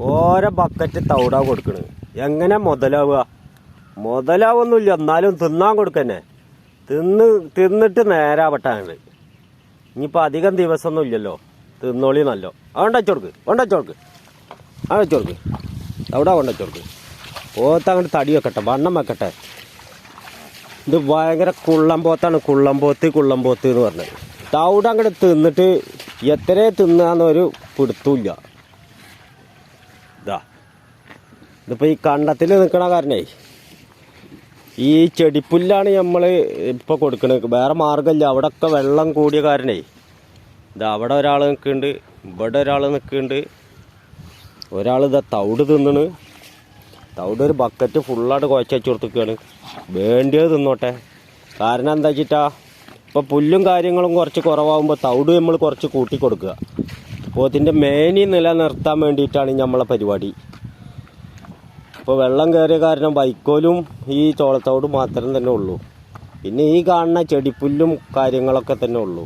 ഓരോ ബക്കറ്റ് തൗടാ കൊടുക്കണ്. എങ്ങനെ മുതലാവുക? മുതലാവൊന്നുമില്ല എന്നാലും തിന്നാൻ കൊടുക്കന്നെ. തിന്ന് തിന്നിട്ട് നേരാവട്ടാണ് ഇനിയിപ്പോൾ അധികം ദിവസമൊന്നും ഇല്ലല്ലോ. തിന്നോളി നല്ലോ. അതുകൊണ്ട് വെച്ചോടുക്ക് കൊണ്ട് വെച്ചോടുക്ക് ആ വെച്ചോടുക്ക് അവിടെ കൊണ്ട് വെച്ചോടുക്ക് പോത്ത് അങ്ങോട്ട് തടി വെക്കട്ടെ വണ്ണം വെക്കട്ടെ. ഇത് ഭയങ്കര കുള്ളംപോത്താണ് കുള്ളംപോത്ത് കുള്ളംപോത്ത് എന്ന് പറഞ്ഞത്. തവിട അങ്ങോട്ട് തിന്നിട്ട് എത്ര തിന്നാന്നൊരു പിടുത്തമില്ല ഇതാ ഇതിപ്പോൾ ഈ കണ്ടത്തിൽ നിൽക്കണ കാരണേ ഈ ചെടിപ്പുല്ലാണ് നമ്മൾ ഇപ്പോൾ കൊടുക്കുന്നത് വേറെ മാർഗമില്ല അവിടെയൊക്കെ വെള്ളം കൂടിയ കാരണേ ഇതാ അവിടെ ഒരാൾ നിൽക്കുന്നുണ്ട് ഇവിടെ ഒരാൾ നിൽക്കുന്നുണ്ട്. ഒരാൾ ഇതാ തവിട് തിന്നണ്. തവിട് ഒരു ബക്കറ്റ് ഫുള്ളായിട്ട് കുഴച്ച് വെച്ച് കൊടുത്തേക്കാണ് വേണ്ടിയത് തിന്നോട്ടെ. കാരണം എന്താ വെച്ചിട്ടാ ഇപ്പോൾ പുല്ലും കാര്യങ്ങളും കുറച്ച് കുറവാകുമ്പോൾ തവിട് നമ്മൾ കുറച്ച് കൂട്ടി കൊടുക്കുക. പോത്തിന്റെ മേനി നിലനിർത്താൻ വേണ്ടിയിട്ടാണ് നമ്മളെ പരിപാടി. ഇപ്പോൾ വെള്ളം കയറിയ കാരണം വൈക്കോലും ഈ ചോളത്തോടും മാത്രം തന്നെ ഉള്ളൂ. പിന്നെ ഈ കാണുന്ന ചെടിപ്പുല്ലും കാര്യങ്ങളൊക്കെ തന്നെ ഉള്ളൂ.